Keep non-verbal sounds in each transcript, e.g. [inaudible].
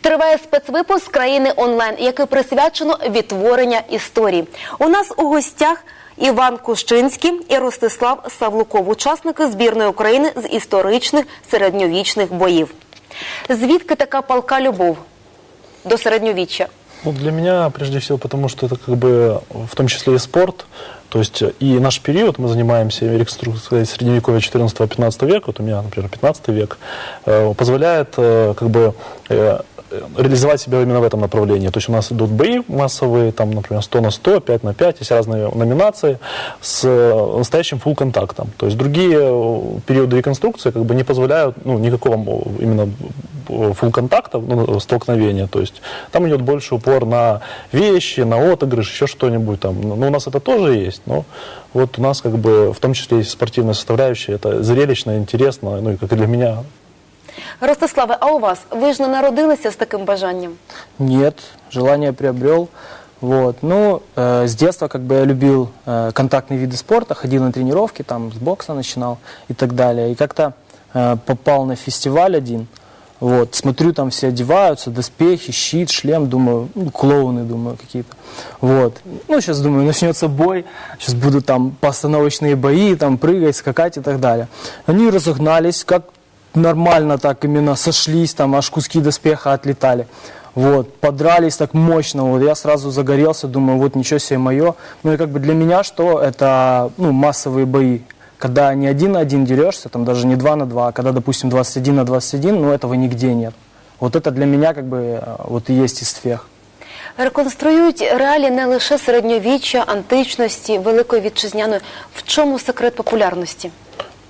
Триває спецвипуск країни онлайн, який присвячено відтворення історії. У нас у гостях Іван Кущинський і Ростислав Савлуков, учасники збірної України з історичних середньовічних боїв. Звідки така палка любов до середньовіччя? Ну, для меня, прежде всего, потому что это как бы в том числе и спорт. То есть и наш период, мы занимаемся реконструкцией средневековья 14-15 века, вот у меня, например, 15 век, э, позволяет э, как бы э, реализовать себя именно в этом направлении. То есть у нас идут бои массовые, там, например, 100 на 100, 5 на 5, есть разные номинации с э, настоящим full контактом. То есть другие э, периоды реконструкции как бы не позволяют ну, никакого э, именно full контакта, ну, столкновения. То есть там идет больше упор на вещи, на отыгрыш, еще что-нибудь там. Ну, у нас это тоже есть, но вот у нас как бы в том числе есть спортивная составляющая, это зрелищно, интересно, ну и как и для меня Ростиславе, а у вас? Ви ж не народилися з таким бажанням? Нет, желание приобрел. Вот. Ну, э, с детства как бы я любил э, контактные виды спорта, ходил на тренировки, там с бокса начинал и так далее. И как-то э, попал на фестиваль один. Вот, смотрю, там все одеваются, доспехи, щит, шлем, думаю, ну, клоуны, думаю, какие-то. Вот. Ну, сейчас, думаю, начнется бой, сейчас будут там постановочные бои, там прыгать, скакать и так далее. Они разогнались, как нормально так именно сошлись, там аж куски доспеха отлетали. Вот, подрались так мощно, вот я сразу загорелся, думаю, вот ничего себе мое. Ну и как бы для меня что, это ну, массовые бои. Когда не один на один дерешься, там даже не два на два, а когда, допустим, 21 на 21, ну этого нигде нет. Вот это для меня как бы э, вот и есть успех. Реконструюють реалії не лише середньовіччя, античності, великої вітчизняної. В чому секрет популярності?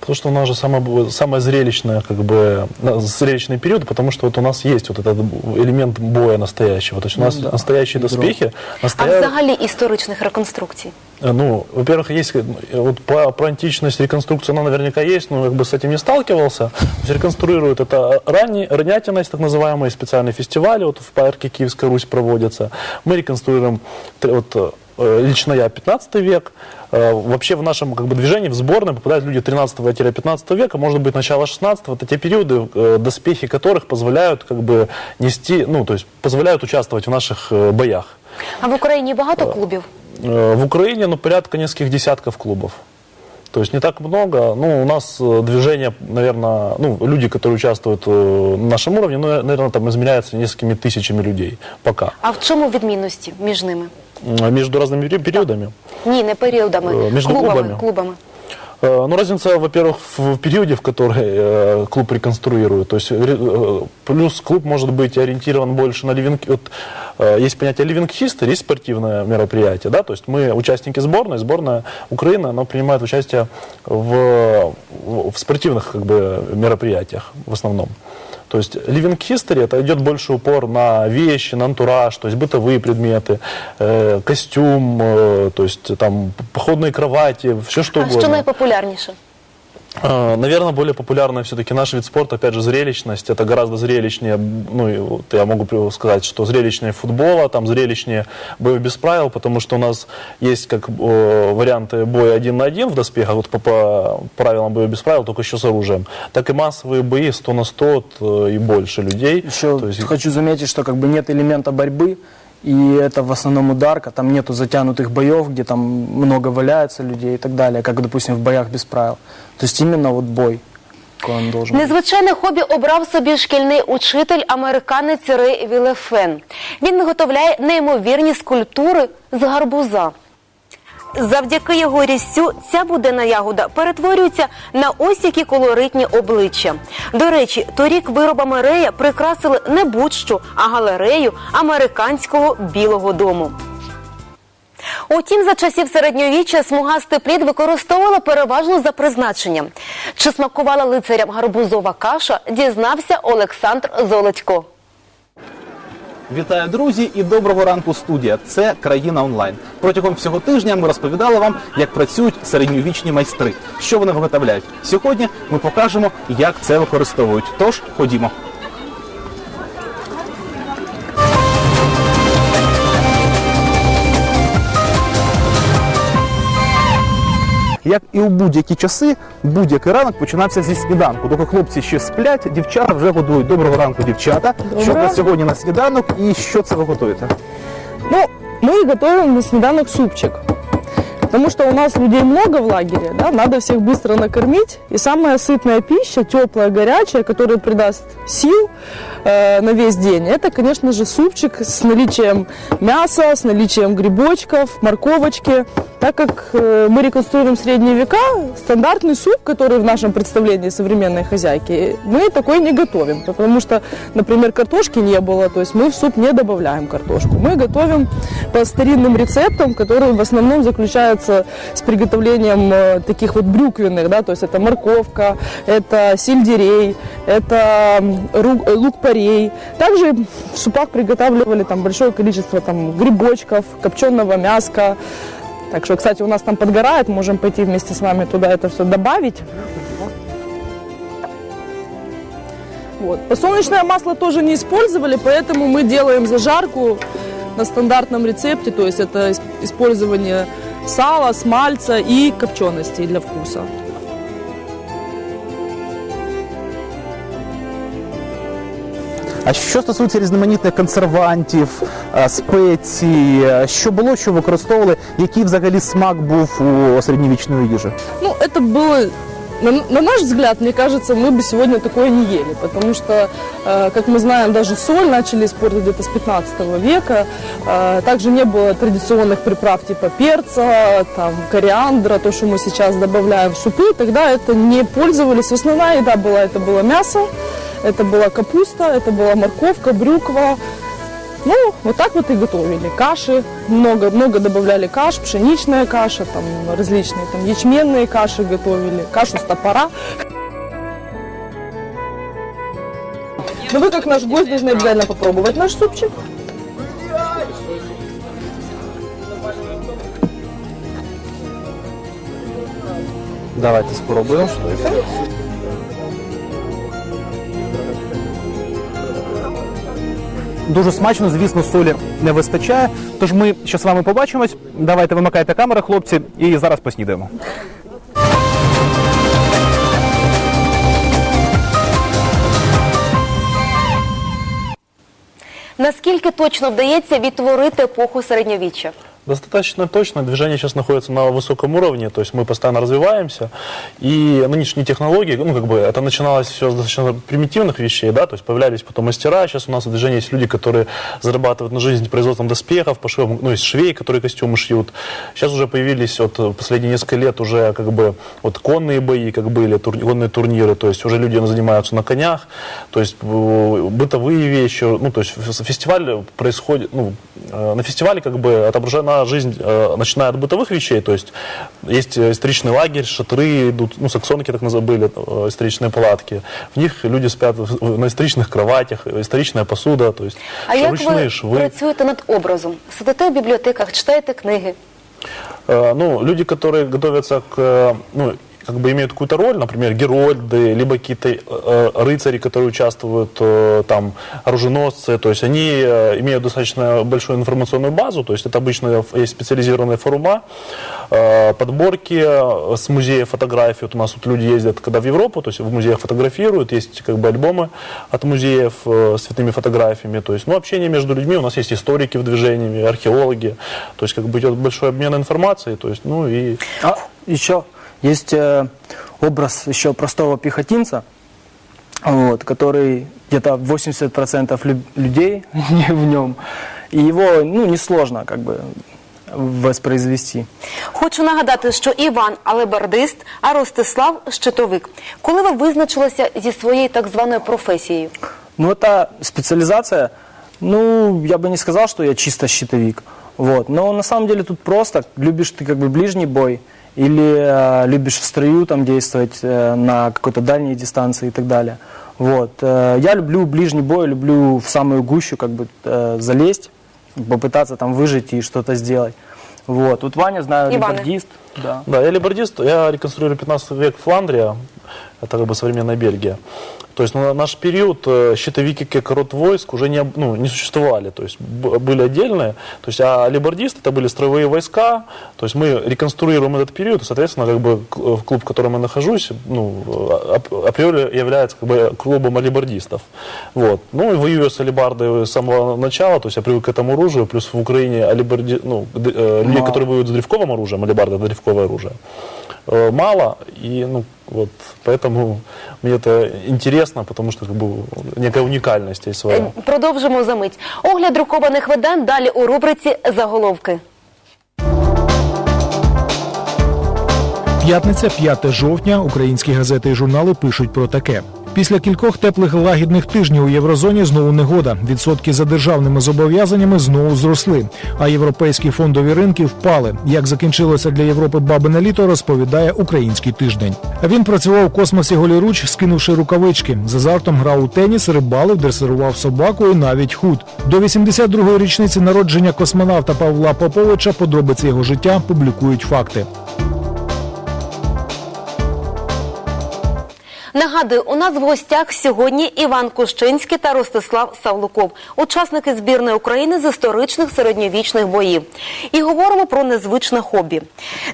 Потому что у нас же самое, самое зрелищное, как бы, на- зрелищный период, потому что вот у нас есть вот этот элемент боя настоящего. То есть у нас Ну да, настоящие ядро. доспехи, А настоя- взагалі історичних реконструкцій? Э, Ну, во-первых, есть э, вот по, про античность реконструкция, она наверняка есть, но как бы с этим не сталкивался. То есть реконструируют это ранний, ранятиность, так называемые специальные фестивали, вот в парке Киевская Русь проводятся. Мы реконструируем, т- вот, э, лично я, 15 век. Э, Вообще в нашем как бы, движении, в сборной попадают люди 13-15 века, может быть, начало 16 Это те периоды, э, доспехи которых позволяют как бы нести, ну, то есть позволяют участвовать в наших э, боях. А в Україні багато клубів? Э, В Украине, ну, порядка нескольких десятков клубов. То есть не так много. Ну, у нас э, движение, наверное, ну, люди, которые участвуют э, на нашем уровне, ну, наверное, там измеряется несколькими тысячами людей пока. А в чому відмінності між ними? М, Между разными пери- периодами. Ні, не періодами, Е, між клубами, клубами? клубами. Э, Ну, разница, во-первых, в в периоде, в который э, клуб реконструирует. То есть, ре- э, плюс клуб может быть ориентирован больше на ливинг... Э, есть понятие living history, есть спортивное мероприятие, да, то есть мы участники сборной, сборная Украины, она принимает участие в, в спортивных как бы, мероприятиях в основном. То есть living history это идет больше упор на вещи, на антураж, то есть бытовые предметы, э, костюм, э, то есть там походные кровати, все что А угодно. що найпопулярніше? Э, Наверное, более популярный все-таки наш вид спорта, опять же, зрелищность. Это гораздо зрелищнее, ну, я могу сказать, что зрелищнее футбола, там зрелищнее боев без правил, потому что у нас есть как э, варианты боя один на один в доспехах, вот по, по правилам боя без правил, только еще с оружием, так и массовые бои 100 на 100 вот, э, и больше людей. Еще То есть- хочу заметить, что как бы нет элемента борьбы, и это в основном ударка, там нету затянутых боев, где там много валяется людей и так далее, как, допустим, в боях без правил. То есть именно вот бой, какой он должен быть. Незвичайне хобі обрав собі шкільний учитель американець Рей Вілефен. Він виготовляє неймовірні скульптури з гарбуза. Завдяки його різцю ця буденна ягода перетворюється на ось які колоритні обличчя. До речі, торік виробами Рея прикрасили не будь-що, а галерею американського білого дому. Утім, за часів середньовіччя смугастий плід використовувала переважно за призначенням. Чи смакувала лицарям гарбузова каша, дізнався Олександр Золотько. Вітаю, друзі, і доброго ранку, студія. Це країна онлайн. Протягом всього тижня ми розповідали вам, як працюють середньовічні майстри, що вони виготовляють. Сьогодні ми покажемо, як це використовують. Тож ходімо. як і у будь-які часи, будь-який ранок починався зі сніданку. Доки хлопці ще сплять, дівчата вже годують. Доброго ранку, дівчата. Що у вас сьогодні на сніданок і що це ви готуєте? Ну, мы готовим на снеданок супчик. Потому что у нас людей много в лагере, да, надо всех быстро накормить. И самая сытная пища, теплая, горячая, которая придаст сил э, на весь день, это, конечно же, супчик с наличием мяса, с наличием грибочков, морковочки. Так как э, мы реконструируем средние века, стандартный суп, который в нашем представлении современной хозяйки, мы такой не готовим. Потому что, например, картошки не было, то есть мы в суп не добавляем картошку. Мы готовим по старинным рецептам, которые в основном заключаются с приготовлением э, таких вот брюквенных, да, то есть это морковка, это сельдерей, это э, лук-порей. Также в супах приготавливали там большое количество там грибочков, копченого мяска. Так что, кстати, у нас там подгорает, можем пойти вместе с вами туда это все добавить. Вот. Подсолнечное масло тоже не использовали, поэтому мы делаем зажарку на стандартном рецепте, то есть это ис- использование сала, смальца и копченостей для вкуса. А що стосується різноманітних консервантів, е, спецій, е, що було, що використовували, який взагалі смак був у середньовічної їжі? Ну, это было, на, на наш взгляд, мне кажется, мы бы сегодня такое не ели, потому что, э, как мы знаем, даже соль начали использовать где-то с 15 века, Э, также не было традиционных приправ типа перца, там, кориандра, то, что мы сейчас добавляем в супы, тогда это не пользовались, основная еда была, это было мясо, это была капуста, это была морковка, брюква, ну, вот так вот и готовили. Каши, много, много добавляли каш, пшеничная каша, там различные там ячменные каши готовили, кашу с топора. Но вы, как наш гость, должны обязательно попробовать наш супчик. Давайте спробуємо. Дуже смачно, звісно, солі не вистачає. Тож ми ще з вами побачимось. Давайте вимикайте камери, хлопці, і зараз поснідаємо. Наскільки точно вдається відтворити епоху середньовіччя? Достаточно точно. Движение сейчас находится на высоком уровне, то есть мы постоянно развиваемся. И нынешние технологии, ну, как бы, это начиналось все с достаточно примитивных вещей, да, то есть появлялись потом мастера. Сейчас у нас в движении есть люди, которые зарабатывают на жизнь производством доспехов, пошивом, ну, есть швей, которые костюмы шьют. Сейчас уже появились, вот, последние несколько лет уже, как бы, вот, конные бои, как были, тур- конные турниры, то есть уже люди занимаются на конях, то есть э, бытовые вещи, ну, то есть фестиваль происходит, ну, э, на фестивале, как бы, отображена жизнь, э, начиная от бытовых вещей, то есть есть э, историчный лагерь, шатры идут, ну, саксонки так называли, э, историчные палатки. В них люди спят в- в- на историчных кроватях, э, историчная посуда, то есть А як ручные ви швы. працюєте над образом? Сидите в бібліотеках, читаєте книги? Э, ну, люди, которые готовятся к, э, ну, как бы имеют какую-то роль, например, герольды, либо какие-то э, рыцари, которые участвуют, э, там, оруженосцы, то есть они э, имеют достаточно большую информационную базу, то есть это обычно есть специализированные форума, э, подборки э, с музея фотографий, вот у нас вот люди ездят, когда в Европу, то есть в музеях фотографируют, есть как бы альбомы от музеев э, с цветными фотографиями, то есть, ну, общение между людьми, у нас есть историки в движении, археологи, то есть как бы идет большой обмен информацией, то есть, ну и А еще есть э, образ еще простого пехотинца, вот, который где-то 80% лю- людей [laughs] в нем, и его ну, несложно как бы воспроизвести. Хочу нагадати, що Іван алебардист, а Ростислав щитовик. Коли ви визначилися зі своєю так званою професією? Ну, это специализация, ну, я бы не сказал, что я чисто щитовик, вот, но на самом деле тут просто, любишь ты как бы ближний бой, или э, любишь в строю там действовать э, на какой-то дальней дистанции и так далее. Вот. э, я люблю ближний бой, люблю в самую гущу как бы э, залезть, попытаться там выжить и что-то сделать. Вот. Вот Ваня, знаю, Ивана. рекордист. Да. Да, я либордист, я реконструирую 15 век Фландрия, это как бы современная Бельгия. То есть на наш период э, щитовики как род войск уже не, ну, не существовали, то есть были отдельные. То есть, а алибардисты это были строевые войска. То есть мы реконструируем этот период, и, соответственно, как бы э, клуб, в котором я нахожусь, ну, ап- априори является как бы клубом алибардистов. Вот. Ну и воюю с алибардой с самого начала, то есть я привык к этому оружию, плюс в Украине алибарди, ну, э, людей, Мало. которые воюют с древковым оружием, алибарда это древковое оружие, э, мало, и ну вот поэтому мне это интересно, потому что как бы некая уникальность есть своя. Е, Продовжимо за мить. Огляд друкованих видань далі у рубриці Заголовки. П'ятниця, 5 жовтня. Українські газети і журнали пишуть про таке. Після кількох теплих лагідних тижнів у єврозоні знову негода. Відсотки за державними зобов'язаннями знову зросли, а європейські фондові ринки впали. Як закінчилося для Європи бабине літо, розповідає український тиждень. Він працював у космосі голіруч, скинувши рукавички. З азартом грав у теніс, рибалив, дресирував собаку і навіть худ. До 82-ї річниці народження космонавта Павла Поповича подробиці його життя публікують факти. Нагадую, у нас в гостях сьогодні Іван Кущинський та Ростислав Савлуков, учасники збірної України з історичних середньовічних боїв. І говоримо про незвичне хобі.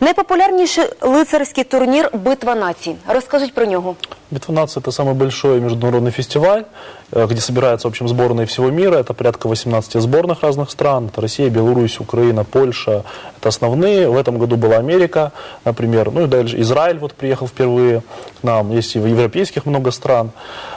Найпопулярніший лицарський турнір Битва націй. Розкажіть про нього. Битва наций это самый большой международный фестиваль, э, где собираются, в общем, сборные всего мира. Это порядка 18 сборных разных стран. Это Россия, Беларусь, Украина, Польша. Это основные. В этом году была Америка, например. Ну и дальше Израиль вот приехал впервые к нам. Есть и в европейских много стран.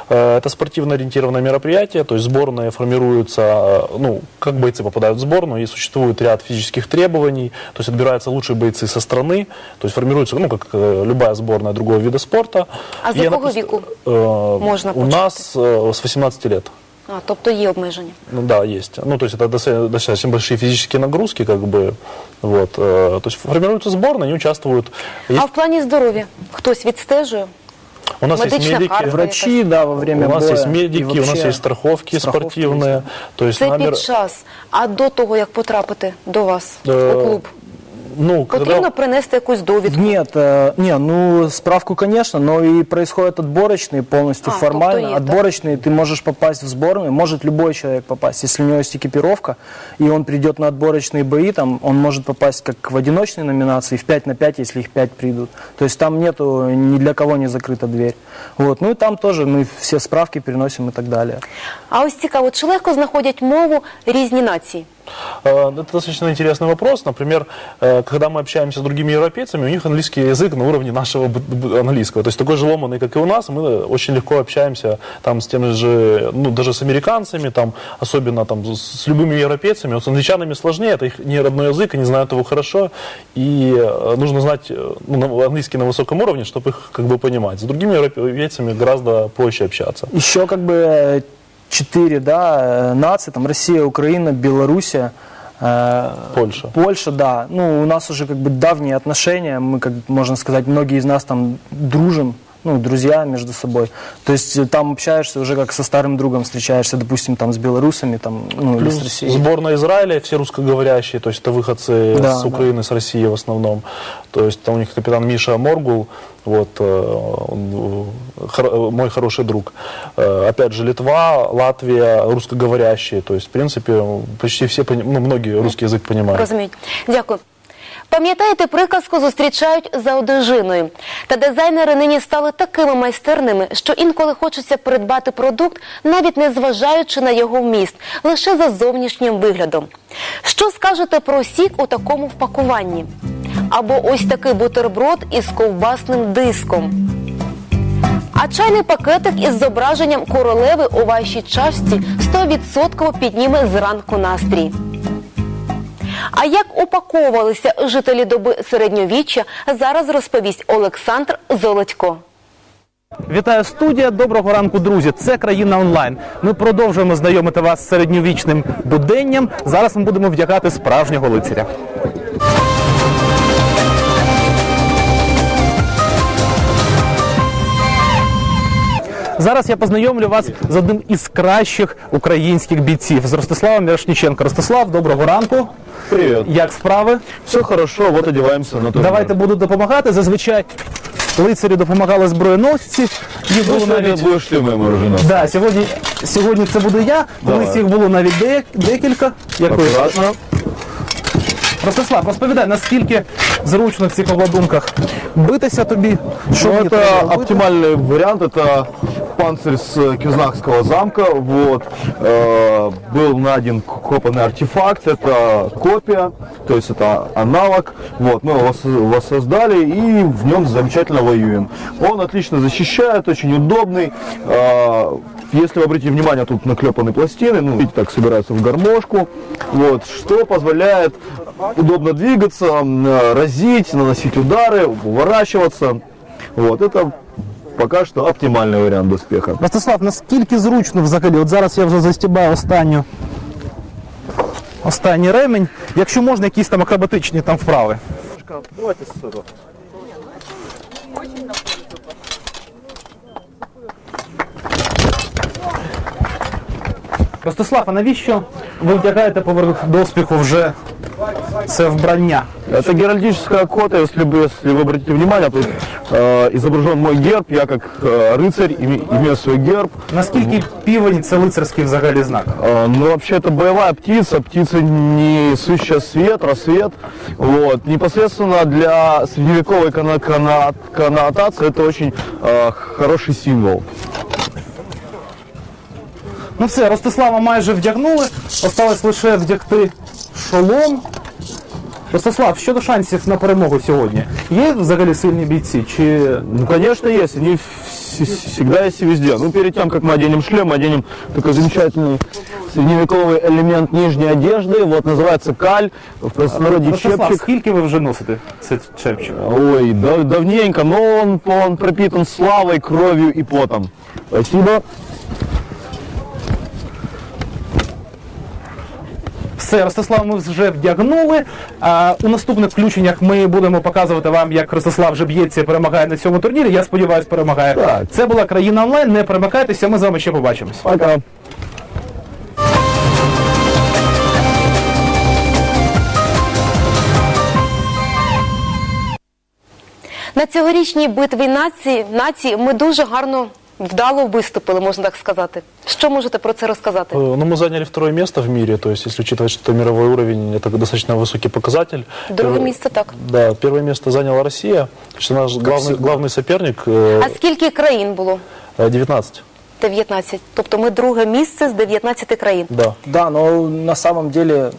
Э, Это спортивно-ориентированное мероприятие. То есть сборные формируются, э, ну, как бойцы попадают в сборную. И существует ряд физических требований. То есть отбираются лучшие бойцы со страны. То есть формируется, ну, как любая сборная другого вида спорта. А И она якого просто, віку э, можна У почати? нас э, с 18 лет. А, тобто є обмеження. Ну да, есть. Ну, то есть это доста- достаточно большие физические нагрузки, как бы. Вот. э, То есть формируются сборные, они участвуют. Есть- А в плані здоров'я хтось відстежує? у нас есть медичная медики. карта. Врачи, да, во время У нас боя. есть и медики, у нас вообще есть страховки, страховки спортивные. есть. То есть Це намер- під час. А до того, як потрапити до вас Е, у клуб, Ну, когда... потрібно принести якусь довідку. Нет, э, не, ну справку, конечно, но и происходят отборочные полностью А, формально. тобто є, так? отборочные ты можешь попасть в сборную, может любой человек попасть. Если у него есть экипировка, и он придет на отборочные бои, там он может попасть как в одиночной номинации, в 5 на 5, если их 5 придут. То есть там нету ни для кого не закрыта дверь. Вот. Ну и там тоже мы все справки переносим и так далее. А ось цікаво, чи легко знаходять мову різні нації? Э, Это достаточно интересный вопрос. Например, э, когда мы общаемся с другими европейцами, у них английский язык на уровне нашего английского. То есть такой же ломанный, как и у нас. Мы очень легко общаемся там с теми же, ну, даже с американцами, там, особенно там, с любыми европейцами. Вот с англичанами сложнее, это их не родной язык, они знают его хорошо. И э, нужно знать ну, английский на высоком уровне, чтобы их как бы понимать. С другими европейцами гораздо проще общаться. Еще как бы четыре да, э, нации, там Россия, Украина, Белоруссия, э, Польша. Польша, да. Ну, у нас уже как бы давние отношения, мы, как можно сказать, многие из нас там дружим, ну, друзья между собой. То есть э, там общаешься уже как со старым другом встречаешься, допустим, там с белорусами, там, ну, или с Плюс Россией. сборная Израиля, все русскоговорящие, то есть это выходцы Да, с да. Украины, с России в основном. То есть там у них капитан Миша Моргул, вот, э, он, э, хор- э, мой хороший друг. Э, Опять же, Литва, Латвия, русскоговорящие. То есть, в принципе, почти все, пони- ну, многие русский язык понимают. Розуміють. Дякую. Пам'ятаєте, приказку зустрічають за одежиною. Та дизайнери нині стали такими майстерними, що інколи хочеться придбати продукт, навіть не зважаючи на його вміст, лише за зовнішнім виглядом. Що скажете про сік у такому впакуванні? Або ось такий бутерброд із ковбасним диском. А чайний пакетик із зображенням королеви у вашій чашці 100% підніме зранку настрій. А як упаковувалися жителі доби середньовіччя, зараз розповість Олександр Золотько. Вітаю студія. Доброго ранку, друзі. Це країна онлайн. Ми продовжуємо знайомити вас з середньовічним буденням. Зараз ми будемо вдягати справжнього лицаря. Зараз я познайомлю вас з одним із кращих українських бійців з Ростиславом Мірошніченко. Ростислав, доброго ранку. Привет. Як справи? Все хорошо, вот одеваемся на турнир. Давайте буду допомагати. Зазвичай лицарі допомагали зброєносці. Їх було навіть будешь ты моим оруженосцем. да, сьогодні, сьогодні це буду я. Колись їх було навіть де- декілька. Дякую. Аккуратно. Ростислав, розповідай, наскільки зручно в цих обладунках битися тобі? Що Ну, мені это треба робити? оптимальный вариант, это панцирь с э, Кюзнахского замка, вот, Э, был найден копанный артефакт, это копия, то есть это аналог, вот, мы его вос- воссоздали и в нем замечательно воюем. Он отлично защищает, очень удобный, Э, если вы обратите внимание, тут наклепаны пластины, ну, видите, так собираются в гармошку, вот, что позволяет удобно двигаться, э, разить, наносить удары, уворачиваться. Вот, это пока что оптимальный вариант доспеха. Ростислав, наскільки зручно взагалі? От зараз я вже застібаю останню. Останній ремень. Якщо можна, якісь там акробатичні там вправи. Давайте сюда. Ростислав, а навіщо ви вдягаєте поверх доспіху вже це вбрання? Это геральдическая кота, если, бы, если вы обратите внимание, тут э, изображен мой герб, я как э, рыцарь име- имею свой герб. Наскільки півень це лицарський взагалі знак? Э, ну, вообще, это боевая птица, птица несущая свет, рассвет. Вот. Непосредственно для средневековой коно- коно- коннотации это очень э, хороший символ. Ну все, Ростислава майже вдягнули. Осталось лише вдягти шолом. Ростислав, щодо шансів на перемогу сьогодні, є взагалі сильні бійці? Чи Ну, конечно, есть. Они вс- всегда есть и везде. Ну, перед тем, как мы оденем шлем, мы оденем такой замечательный средневековый элемент нижней одежды. Вот называется каль, в простонародье Ростислав, чепчик. скільки ви вже носите цей чепчик? Ой, дав- давненько, но он, он пропитан славой, кровью и потом. Спасибо. Все, Ростислав, ми вже вдягнули. А у наступних включеннях ми будемо показувати вам, як Ростислав вже б'ється і перемагає на цьому турнірі. Я сподіваюся, перемагає. Так. Це була країна онлайн. Не перемикайтеся, ми з вами ще побачимось. Пока. На цьогорічній битві нації, нації ми дуже гарно вдало виступили, можна так сказати. Що можете про це розказати? Э, Ну, мы заняли второе место в мире, то есть, если учитывать, что это мировой уровень, это достаточно высокий показатель. Друге Первое- місце так. Да, первое место заняла Россия, то есть наш главный, главный соперник э, А скільки країн було? э, 19. 19. Тобто ми друге місце з 19 країн. Да. Да, но на самом деле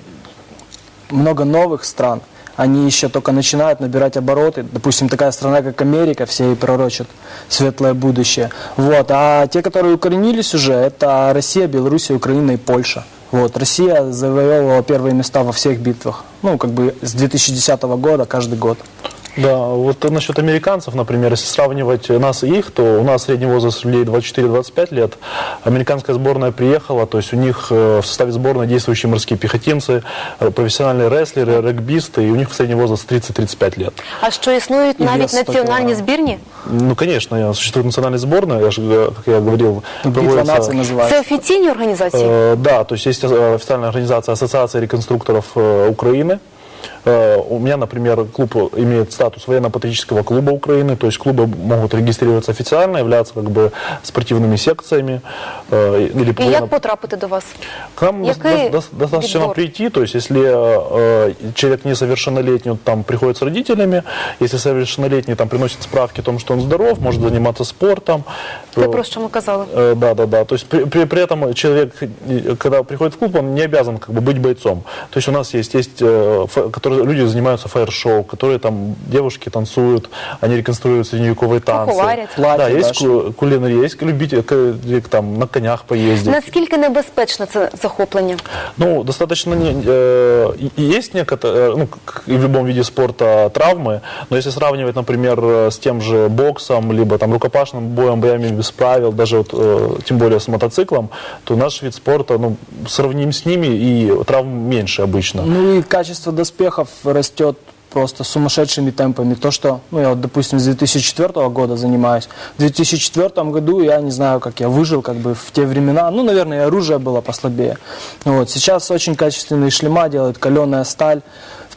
много новых стран. Они еще только начинают набирать обороты. Допустим, такая страна, как Америка, все ей пророчат светлое будущее. Вот. А те, которые укоренились уже, это Россия, Белоруссия, Украина и Польша. Вот. Россия завоевывала первые места во всех битвах. Ну, как бы с 2010 года, каждый год. Да, вот насчет американцев, например, если сравнивать нас и их, то у нас средний возраст людей 24-25 лет. Американская сборная приехала, то есть у них э, в составе сборной действующие морские пехотинцы, э, профессиональные рестлеры, регбисты, и у них средний возраст 30-35 лет. А що існують І навіть вес 100 національні кілограм. збірні? Ну, конечно, существует национальная сборная, я же, э, как я говорил, Битва проводится- наций называется. Це офіційні організації? Э, Да, то есть есть э, официальная организация Ассоциация реконструкторов э, Украины. Э, У меня, например, клуб имеет статус военно-патриотического клуба Украины, то есть клубы могут регистрироваться официально, являться как бы спортивными секциями. э, Или І як потрапити до вас? к нам Який дос- дос- достаточно відбор? прийти, то есть если э, человек несовершеннолетний, он там приходит с родителями, если совершеннолетний там приносит справки о том, что он здоров, может заниматься спортом. Э, про що ми казали. Э, Да, да, да. То есть при, при, при этом человек, э, когда приходит в клуб, он не обязан как бы быть бойцом. То есть у нас есть, есть э, которые, люди занимаются фаер-шоу, которые там девушки танцуют, они реконструируют средневековые танцы. Куховарят. Да, есть ку- кулинария, есть любители к- там на конях поездить. Наскільки небезпечне це захоплення? Ну, достаточно не, э, есть некоторые, ну, как и в любом виде спорта, травмы, но если сравнивать, например, э, с тем же боксом, либо там рукопашным боем, боями без правил, даже вот, э, тем более с мотоциклом, то наш вид спорта, ну, сравним с ними, и травм меньше обычно. Ну и качество доспехов растет просто сумасшедшими темпами. То, что, ну я вот, допустим, с 2004 года занимаюсь. В 2004 году я не знаю, как я выжил как бы в те времена. Ну, наверное, оружие было послабее. Вот. Сейчас очень качественные шлема делают, каленая сталь.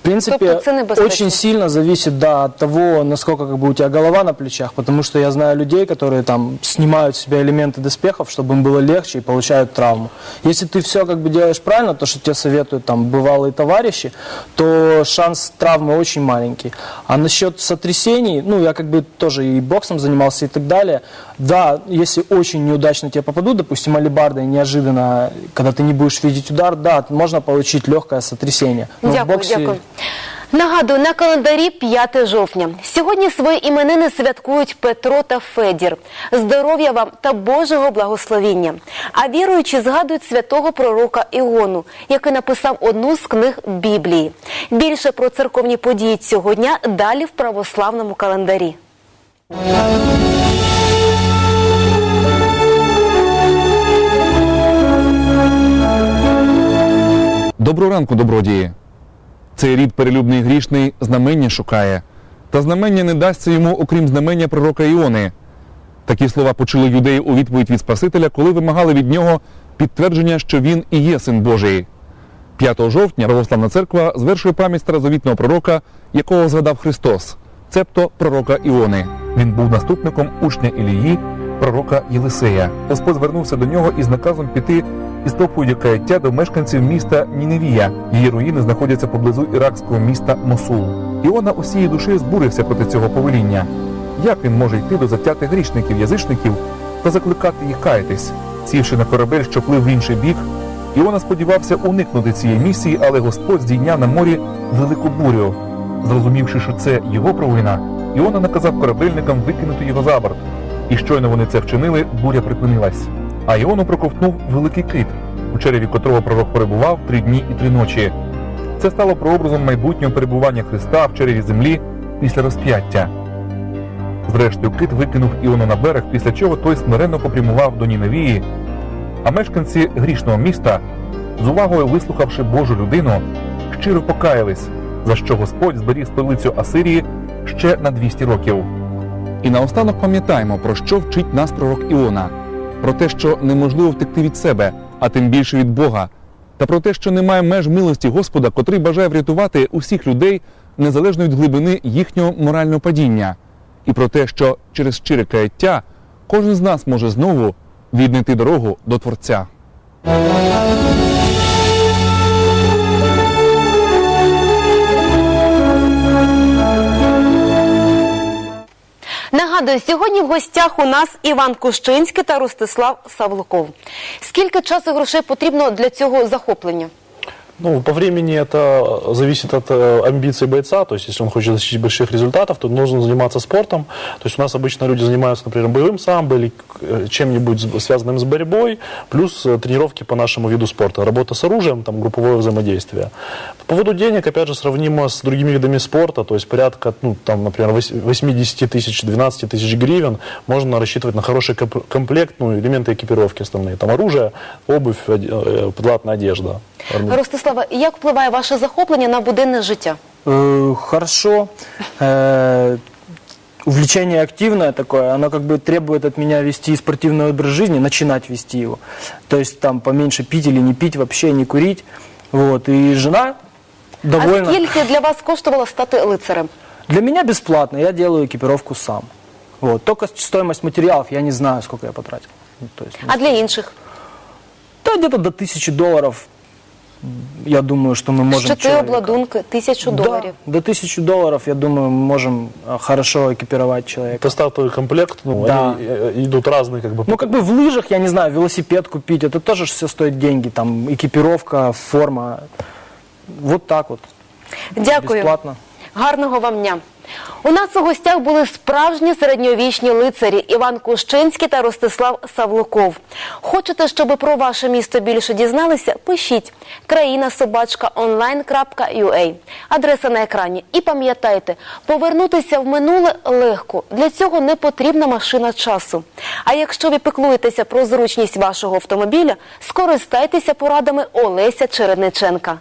В принципе, Тобто очень сильно зависит да, от того, насколько как бы, у тебя голова на плечах, потому что я знаю людей, которые там снимают с себя элементы доспехов, чтобы им было легче и получают травму. Если ты все как бы делаешь правильно, то, что тебе советуют там бывалые товарищи, то шанс травмы очень маленький. А насчет сотрясений, ну, я как бы тоже и боксом занимался и так далее. Да, если очень неудачно тебе попадут, допустим, алибардой неожиданно, когда ты не будешь видеть удар, да, можно получить легкое сотрясение. Но в Дякую, боксе дякую. Нагадую, на календарі 5 жовтня. Сьогодні свої іменини святкують Петро та Федір. Здоров'я вам та Божого благословіння. А віруючі згадують святого пророка Іону, який написав одну з книг Біблії. Більше про церковні події цього дня далі в православному календарі. Доброго ранку, добродії. Цей рід перелюбний грішний знамення шукає, та знамення не дасться йому, окрім знамення пророка Іони. Такі слова почули юдеї у відповідь від Спасителя, коли вимагали від нього підтвердження, що він і є син Божий. 5 жовтня православна церква звершує пам'ять старозавітного пророка, якого згадав Христос, цебто пророка Іони. Він був наступником учня Ілії, пророка Єлисея. Господь звернувся до нього із наказом піти із проповіддю каяття до мешканців міста Ніневія. Її руїни знаходяться поблизу іракського міста Мосул. Іона усієї душі збурився проти цього повеління. Як він може йти до затятих грішників, язичників та закликати їх каятись? Сівши на корабель, що плив в інший бік, Іона сподівався уникнути цієї місії, але Господь здійняв на морі велику бурю. Зрозумівши, що це його провина, Іона наказав корабельникам викинути його за борт. І щойно вони це вчинили, буря припинилась. А Іону проковтнув великий кит, у череві котрого пророк перебував три дні і три ночі. Це стало прообразом майбутнього перебування Христа в череві землі після розп'яття. Зрештою, кит викинув Іону на берег, після чого той смиренно попрямував до Ніневії, а мешканці грішного міста, з увагою вислухавши Божу людину, щиро покаялись, за що Господь зберіг столицю Асирії ще на 200 років. І наостанок пам'ятаємо, про що вчить нас пророк Іона: про те, що неможливо втекти від себе, а тим більше від Бога, та про те, що немає меж милості Господа, котрий бажає врятувати усіх людей незалежно від глибини їхнього морального падіння, і про те, що через щире каяття кожен з нас може знову віднайти дорогу до Творця. Нагадую, сьогодні в гостях у нас Іван Кущинський та Ростислав Савлуков. Скільки часу і грошей потрібно для цього захоплення? Ну, по времени это зависит от э, амбиций бойца. То есть, если он хочет достичь больших результатов, то нужно заниматься спортом. То есть, у нас обычно люди занимаются, например, боевым самбо или э, чем-нибудь связанным с борьбой, плюс э, тренировки по нашему виду спорта. Работа с оружием, там, групповое взаимодействие. По поводу денег, опять же, сравнимо с другими видами спорта. То есть, порядка, ну, там, например, вось- 80 тысяч, 12 тысяч гривен можно рассчитывать на хороший комп- комплект, ну, элементы экипировки основные. Там оружие, обувь, подлатная одежда. Армия. Ростислава, як впливає ваше захоплення на буденне життя? Э, хорошо. Э, увлечение активное такое, оно как бы требует от меня вести спортивный образ жизни, начинать вести его. То есть там поменьше пить или не пить, вообще не курить. Вот. И жена довольна. А скільки для вас коштувало стати лицарем? Для меня бесплатно, я делаю экипировку сам. Вот. Только стоимость материалов я не знаю, сколько я потратил. Ну, То есть, А для інших? да, где-то до тысячи долларов. Я думаю, что мы можем... Щити, человека- обладунки, тисячу доларів. Да, до тысячи долларов, я думаю, мы можем а, хорошо экипировать человека. Это стартовый комплект, ну, Да. они э, идут разные, как бы. Ну, как бы в лыжах, я не знаю, велосипед купить, это тоже все стоит деньги, там, экипировка, форма. Вот так вот, Дякую. бесплатно. Гарного вам дня. У нас у гостях були справжні середньовічні лицарі Іван Кущинський та Ростислав Савлуков. Хочете, щоб про ваше місто більше дізналися? Пишіть країна собачка. Адреса на екрані. І пам'ятайте, повернутися в минуле легко. Для цього не потрібна машина часу. А якщо ви піклуєтеся про зручність вашого автомобіля, скористайтеся порадами Олеся Чередниченка.